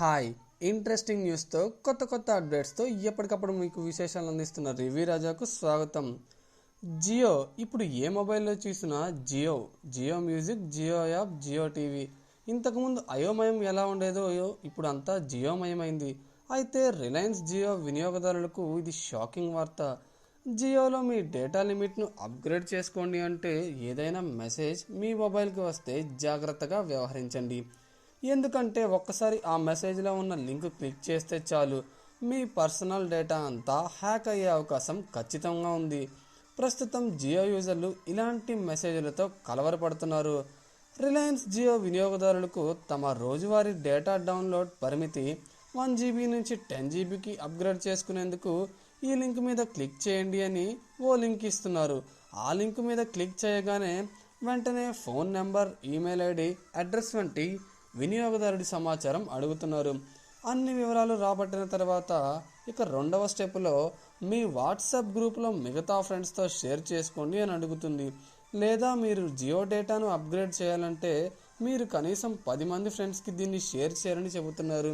Hi. Interesting న్యూస్తో కొత్త కొత్త అప్డేట్స్తో ఎప్పటికప్పుడు మీకు విశేషాలు అందిస్తున్న రివి రాజాకు స్వాగతం. జియో ఇప్పుడు ఏ మొబైల్లో చూసినా Jio Jio music Jio app Jio TV. ఇంతకుముందు అయోమయం ఎలా ఉండేదో ఇప్పుడు అంతా జియోమయమైంది. అయితే రిలయన్స్ జియో వినియోగదారులకు ఇది షాకింగ్ వార్త. జియోలో మీ డేటా లిమిట్ను అప్గ్రేడ్ చేసుకోండి అంటే ఏదైనా మెసేజ్ మీ మొబైల్కి వస్తే జాగ్రత్తగా వ్యవహరించండి. ఎందుకంటే ఒక్కసారి ఆ మెసేజ్లో ఉన్న లింక్ క్లిక్ చేస్తే చాలు. మీ పర్సనల్ డేటా అంతా హ్యాక్ అయ్యే అవకాశం ఖచ్చితంగా ఉంది. ప్రస్తుతం జియో యూజర్లు ఇలాంటి మెసేజ్లతో కలవరపడుతున్నారు. రిలయన్స్ జియో వినియోగదారులకు తమ రోజువారీ డేటా డౌన్లోడ్ పరిమితి వన్ జీబీ నుంచి టెన్ జీబీకి అప్గ్రేడ్ చేసుకునేందుకు ఈ లింక్ మీద క్లిక్ చేయండి అని ఓ లింక్ ఇస్తున్నారు. ఆ లింక్ మీద క్లిక్ చేయగానే వెంటనే phone number email ID address వంటి వినియోగదారుడి సమాచారం అడుగుతున్నారు. అన్ని వివరాలు రాబట్టిన తర్వాత ఇక రెండవ స్టెప్లో మీ వాట్సాప్ గ్రూప్లో మిగతా ఫ్రెండ్స్తో షేర్ చేసుకోండి అని అడుగుతుంది. లేదా మీరు జియో డేటాను అప్గ్రేడ్ చేయాలంటే మీరు కనీసం పది మంది ఫ్రెండ్స్కి దీన్ని షేర్ చేయాలని చెబుతున్నారు.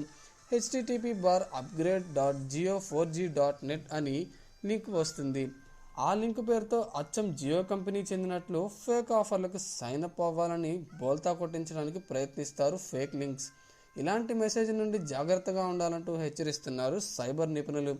HTTP bar upgrade dot Jio four G dot net అని లింక్ వస్తుంది. ఆ లింక్ పేరుతో అచ్చం జియో కంపెనీ చెందినట్లు ఫేక్ ఆఫర్లకు సైన్ అప్ అవ్వాలని బోల్తా కొట్టించడానికి ప్రయత్నిస్తారు ఫేక్ లింక్స్. ఇలాంటి మెసేజ్ నుండి జాగ్రత్తగా ఉండాలంటూ హెచ్చరిస్తున్నారు సైబర్ నిపుణులు.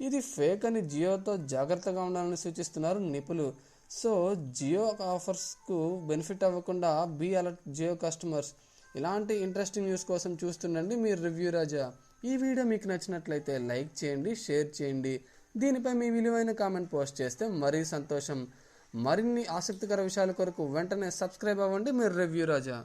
ఇది ఫేక్ అని జియోతో జాగ్రత్తగా ఉండాలని సూచిస్తున్నారు నిపుణులు. సో జియో ఆఫర్స్కు బెనిఫిట్ అవ్వకుండా బీ అలర్ట్ జియో కస్టమర్స్. ఇలాంటి ఇంట్రెస్టింగ్ న్యూస్ కోసం చూస్తుండండి మీరు రివ్యూ రాజా. ఈ వీడియో మీకు నచ్చినట్లయితే లైక్ చేయండి షేర్ చేయండి. దీనిపై మీ విలువైన కామెంట్ పోస్ట్ చేస్తే మరీ సంతోషం. మరిన్ని ఆసక్తికర విషయాల కొరకు వెంటనే సబ్స్క్రైబ్ అవ్వండి. మీరు రివ్యూ రాజా.